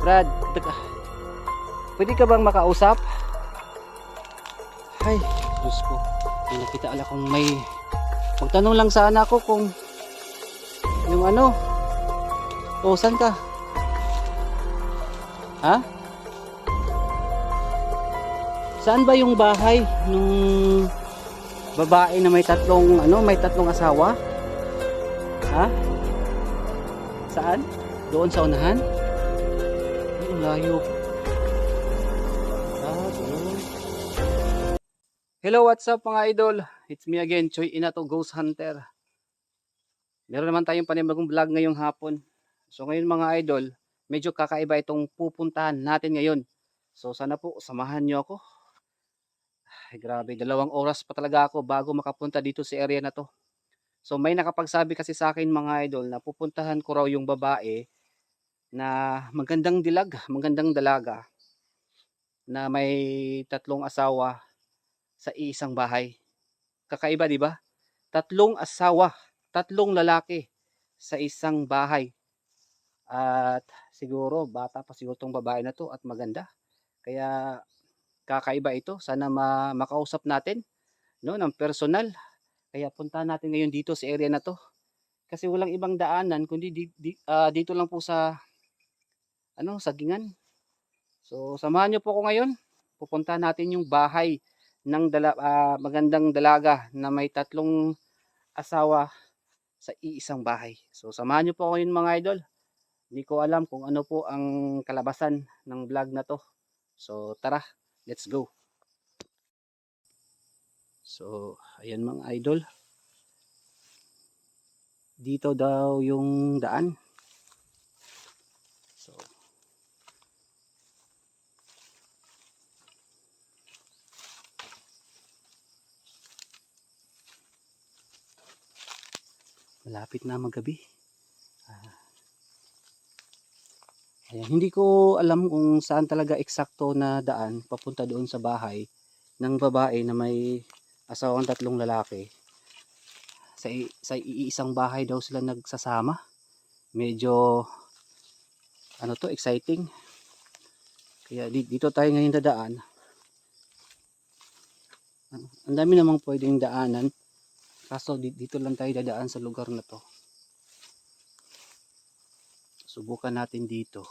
Brad. Pwede ka bang makausap? Ay, Diyos ko. May nakita ala kung may... Magtanong lang sana ako kung... Yung ano... O, saan ka? Ha? Saan ba yung bahay nung babae na may tatlong ano, may tatlong asawa? Ha? Saan? Doon sa unahan? Layo. Hello, what's up mga idol? It's me again, Choi Inato Ghost Hunter. Meron naman tayong panibagong vlog ngayong hapon. So ngayon mga idol, medyo kakaiba itong pupuntahan natin ngayon. So sana po samahan niyo ako. Ay, grabe, dalawang oras pa talaga ako bago makapunta dito sa area na to. So may nakapagsabi kasi sa akin mga idol na pupuntahan ko raw yung babae na magandang dilag, magandang dalaga na may tatlong asawa sa isang bahay. Kakaiba, di ba? Tatlong asawa, tatlong lalaki sa isang bahay. At siguro bata pa siguro tong babae na to at maganda. Kaya kakaiba ito. Sana ma makausap natin no ng personal. Kaya punta natin ngayon dito sa area na to. Kasi walang ibang daanan kundi di, di- ah, dito lang po sa ano, sagingan. So samahan niyo po ako ngayon. Pupunta natin yung bahay ng dala, ah, magandang dalaga na may tatlong asawa sa iisang bahay. So samahan niyo po ako ngayon mga idol. Hindi ko alam kung ano po ang kalabasan ng vlog na to. So tara, let's go. So, ayan mga idol. Dito daw yung daan. Malapit na magabi. Ah, ayan, hindi ko alam kung saan talaga eksakto na daan papunta doon sa bahay ng babae na may asawang tatlong lalaki. Sa, sa iisang bahay daw sila nagsasama. Medyo ano to, exciting. Kaya di- dito tayo ngayon dadaan. Ang dami namang pwedeng daanan. Kaso di- dito lang tayo dadaan sa lugar na to. Subukan natin dito.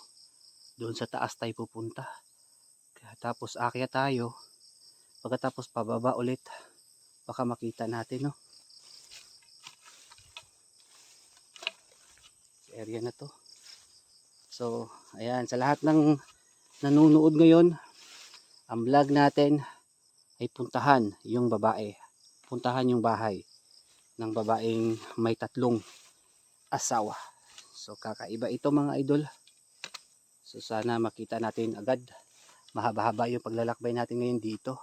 Doon sa taas tayo pupunta. Tapos akyat tayo. Pagkatapos pababa ulit. Baka makita natin no. Sa area na to. So, ayan. Sa lahat ng nanonood ngayon, ang vlog natin ay puntahan yung babae. Puntahan yung bahay ng babaeng may tatlong asawa. So, kakaiba ito mga idol. So, sana makita natin agad. Mahaba-haba yung paglalakbay natin ngayon dito.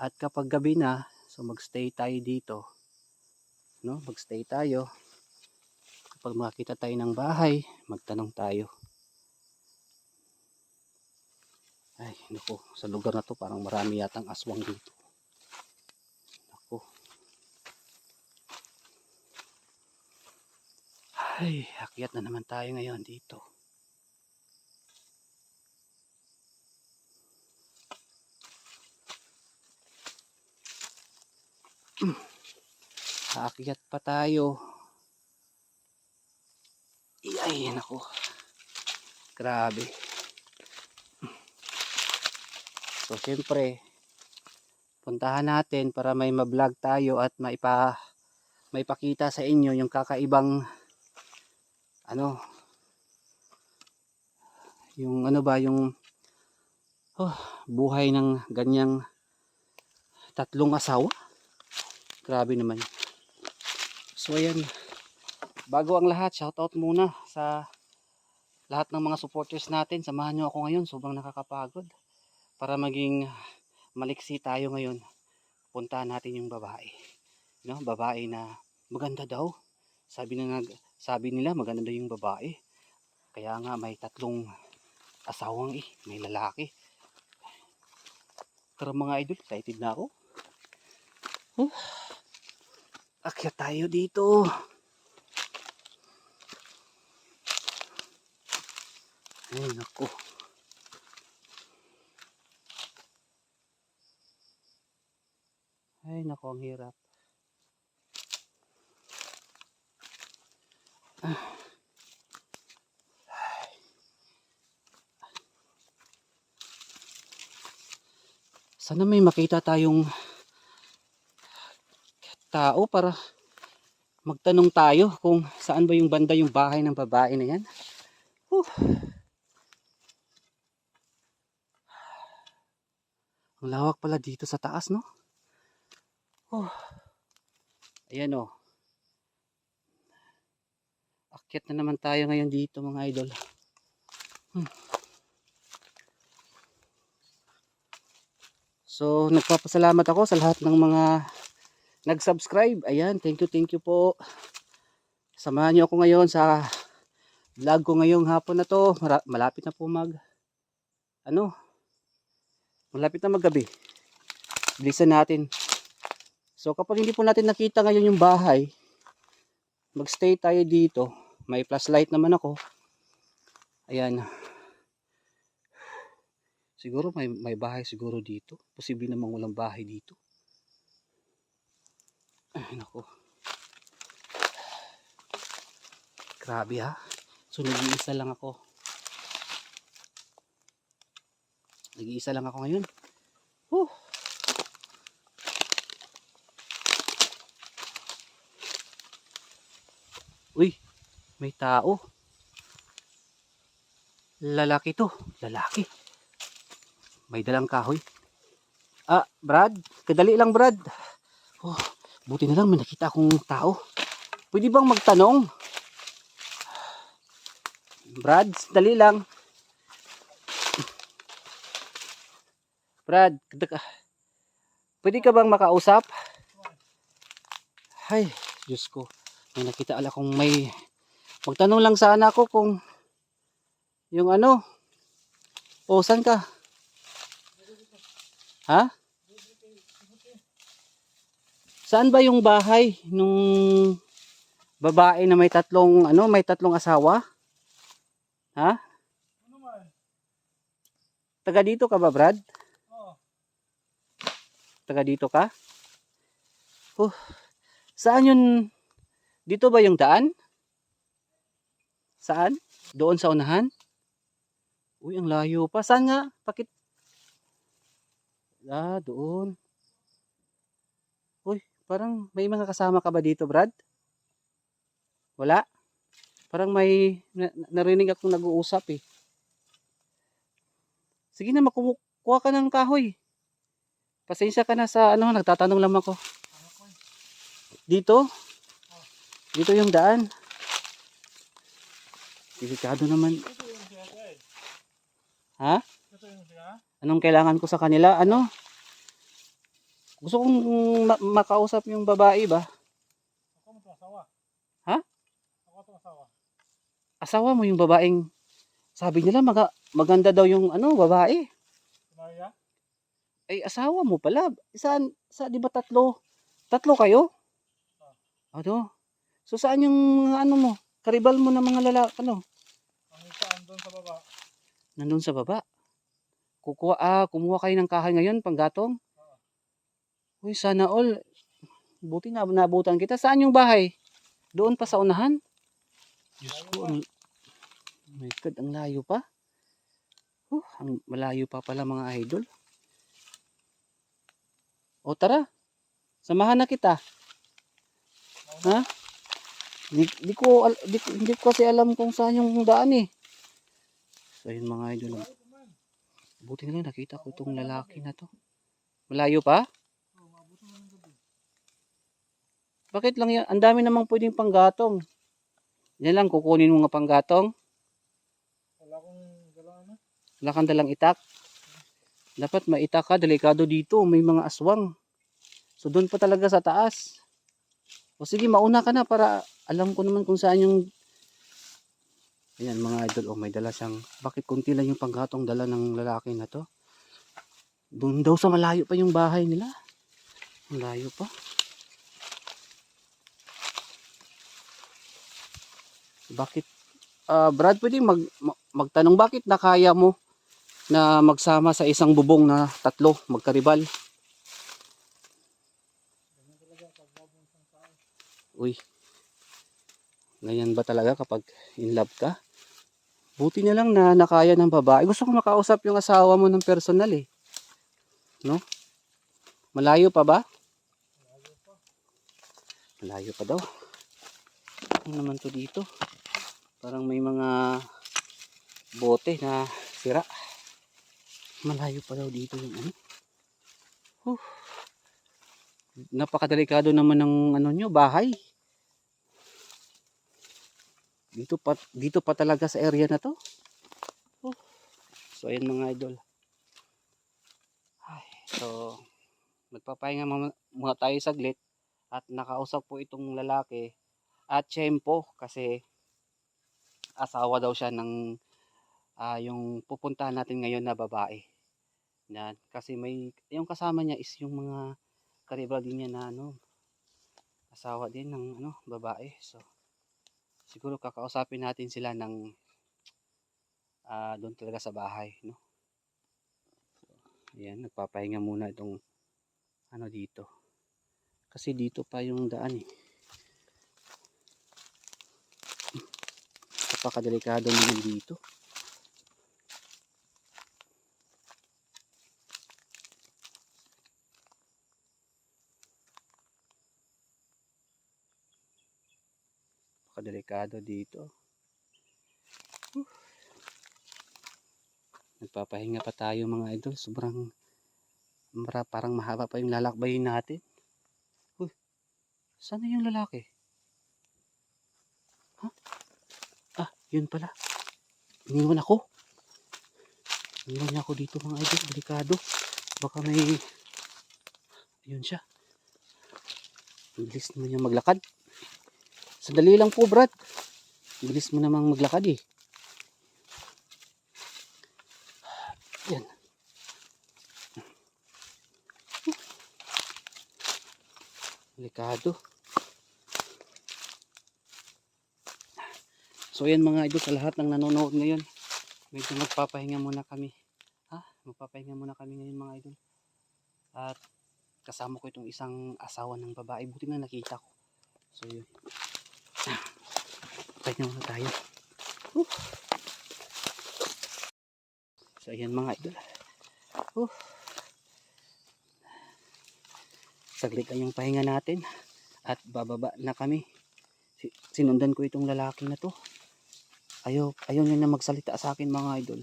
At kapag gabi na, so magstay tayo dito. No, magstay tayo. Kapag makita tayo ng bahay, magtanong tayo. Ay, naku, sa lugar na to parang marami yatang aswang dito. Ay, akyat na naman tayo ngayon dito. Aakyat pa tayo. Ay, nako. Grabe. So, siyempre, puntahan natin para may ma-vlog tayo at maipa, maipakita sa inyo yung kakaibang ano yung ano ba yung oh, buhay ng ganyang tatlong asawa? Grabe naman. So ayan. Bago ang lahat shoutout muna sa lahat ng mga supporters natin. Samahan nyo ako ngayon sobrang nakakapagod. Para maging maliksi tayo ngayon puntahan natin yung babae. No? Babae na maganda daw sabi na nga sabi nila maganda daw yung babae kaya nga may tatlong asawang eh may lalaki pero mga idol excited na ako huh. akyat tayo dito Ay, naku. Ay, naku, ang hirap. Sana may makita tayong tao para magtanong tayo kung saan ba yung banda yung bahay ng babae na yan. Whew. Ang lawak pala dito sa taas, no? Oh. Ayan, oh. Akyat na naman tayo ngayon dito, mga idol. Hmm. So, nagpapasalamat ako sa lahat ng mga nag-subscribe. Ayan, thank you, thank you po. Samahan niyo ako ngayon sa vlog ko ngayong hapon na to. Malapit na po mag ano? Malapit na maggabi. Bilisan natin. So kapag hindi po natin nakita ngayon yung bahay, magstay tayo dito. May flashlight naman ako. Ayan. Siguro may, may bahay siguro dito. Posible namang walang bahay dito. Ay, nako. Grabe ha. So, nag-iisa lang ako. Nag-iisa lang ako ngayon. Whew. Uy, may tao. Lalaki to. Lalaki. May dalang kahoy. Ah, Brad. Kadali lang, Brad. Oh, buti na lang may nakita akong tao. Pwede bang magtanong? Brad, dali lang. Brad, pwede ka bang makausap? Ay, Diyos ko. May nakita ala kung may... Magtanong lang sana ako kung... Yung ano... O, saan ka? Ha? Saan ba yung bahay nung babae na may tatlong ano, may tatlong asawa? Ha? Taga dito ka ba, Brad? Taga dito ka? Oh, saan yun? Dito ba yung daan? Saan? Doon sa unahan? Uy, ang layo pa. Saan nga? Pakit. Ah, doon. Uy, parang may mga kasama ka ba dito, Brad? Wala? Parang may na- narinig akong nag-uusap eh. Sige na, makukuha ka ng kahoy. Pasensya ka na sa ano, nagtatanong lang ako. Dito? Dito yung daan. Delikado naman. Ha? Anong kailangan ko sa kanila? Ano? Gusto kong ma- makausap yung babae ba? Ako mo asawa. Ha? Ako to asawa. Asawa mo yung babaeng sabi nila maga, maganda daw yung ano, babae. Maria? Ay, asawa mo pala. Saan, sa, di ba tatlo? Tatlo kayo? Ano? So, saan yung ano mo? Karibal mo na mga lalaki, ano? Ang isa andun sa baba. Nandun sa baba. Kukuha, ah, kumuha kayo ng kahoy ngayon, panggatong? Uy, sana all. Buti na, nabutan kita. Saan yung bahay? Doon pa sa unahan? Diyos ko, ang, oh my God, ang layo pa. Oh, ang malayo pa pala mga idol. O tara, samahan na kita. Ha? Di, di ko, di, hindi ko kasi alam kung saan yung daan eh. So yun mga idol. Buti na lang nakita ko itong lalaki na to. Malayo pa? Bakit lang yan? Ang dami namang pwedeng panggatong. Yan lang, kukunin mo nga panggatong. Wala akong dala ano. Wala kang dalang itak. Dapat maitak ka, delikado dito. May mga aswang. So doon pa talaga sa taas. O sige, mauna ka na para alam ko naman kung saan yung... Ayan mga idol, oh may dala siyang... Bakit kunti lang yung panggatong dala ng lalaki na to? Doon daw sa malayo pa yung bahay nila. Malayo pa. Bakit? Ah, Brad, pwede mag, ma- magtanong bakit nakaya mo na magsama sa isang bubong na tatlo, magkaribal. Uy, ganyan ba talaga kapag in love ka? Buti na lang na nakaya ng babae. Gusto ko makausap yung asawa mo ng personal eh. No? Malayo pa ba? Malayo pa daw. Ano naman to dito? Parang may mga bote na sira. Malayo pa daw dito yung ano. Huh. Napakadelikado naman ng ano nyo, bahay. Dito pa, dito pa talaga sa area na to. Huh. So ayan mga idol. Ay, so magpapahinga muna tayo saglit at nakausap po itong lalaki at tiyempo kasi asawa daw siya ng ah, yung pupuntahan natin ngayon na babae. Na, kasi may yung kasama niya is yung mga karibal din niya na ano asawa din ng ano babae. So siguro kakausapin natin sila ng ah, doon talaga sa bahay, no. Ayan, nagpapahinga muna itong ano dito. Kasi dito pa yung daan eh. Napakadelikado naman dito. Napakadelikado dito. Nagpapahinga pa tayo mga idol. Sobrang mara, parang mahaba pa yung lalakbayin natin. Uy, sana yung lalaki? Ha? Ah, yun pala. Iniwan ako. Iniwan niya ako dito mga idol. Delikado. Baka may... Ayun siya. Bilis naman yung maglakad. Sandali lang po. Ang bilis mo namang maglakad eh. Yan. Delikado. So yan mga idol sa lahat ng nanonood ngayon. Medyo magpapahinga muna kami. Ha? Magpapahinga muna kami ngayon mga idol. At kasama ko itong isang asawa ng babae. Buti na nakita ko. So yun. Pahinga muna tayo. Whew. So ayan mga idol. Whew. Saglit lang yung pahinga natin. At bababa na kami. Si- Sinundan ko itong lalaki na to. Ayaw, ayaw niya na magsalita sa akin mga idol.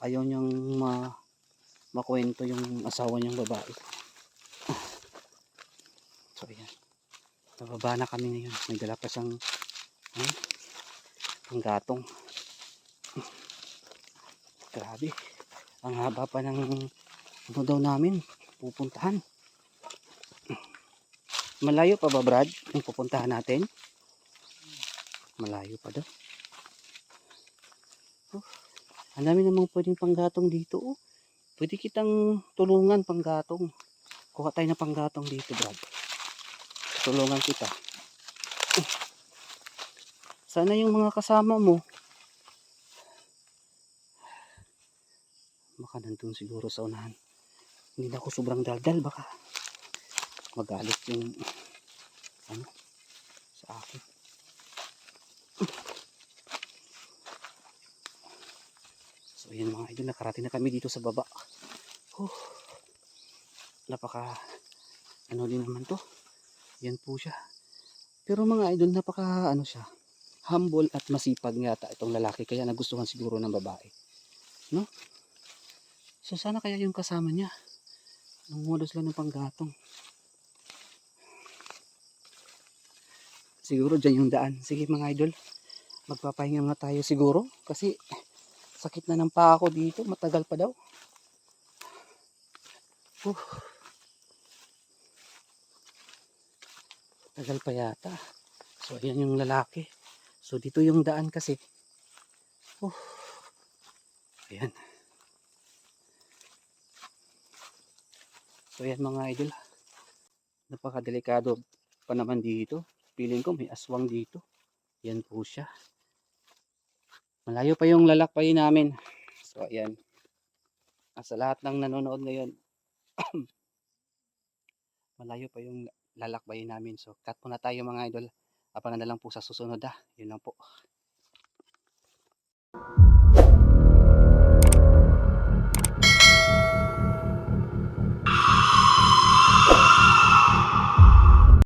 Ayaw niyang ma, makwento yung asawa niyang babae. So ayan. Bababa na kami ngayon. May dala pa siyang ano, panggatong. Grabe. Ang haba pa ng ano daw namin pupuntahan. Malayo pa ba Brad yung pupuntahan natin? Malayo pa daw. Oh, ang dami namang pwedeng panggatong dito. Oh. Pwede kitang tulungan panggatong. Kuha tayo ng panggatong dito, Brad. Tulungan kita. Sana yung mga kasama mo. Baka nandun siguro sa unahan. Hindi na ako sobrang daldal. Baka magalit yung ano sa akin. So yun mga idol, nakarating na kami dito sa baba. Huh. Napaka ano din naman to. Yan po siya. Pero mga idol, napaka ano siya. Humble at masipag nga ata itong lalaki. Kaya nagustuhan siguro ng babae. No? So sana kaya yung kasama niya. Nangungulos lang ng panggatong. Siguro dyan yung daan. Sige mga idol. Magpapahinga nga tayo siguro. Kasi sakit na ng paa ko dito. Matagal pa daw. Uh. Tagal pa yata. So ayan yung lalaki. So dito yung daan kasi. Oh. Ayan. So ayan mga idol. Napakadelikado pa naman dito. Piling ko may aswang dito. Yan po siya. Malayo pa yung lalakbay namin. So ayan. Sa lahat ng nanonood ngayon. malayo pa yung lalakbay namin. So cut po na tayo mga idol. Abangan na lang po sa susunod ha. Yun lang po.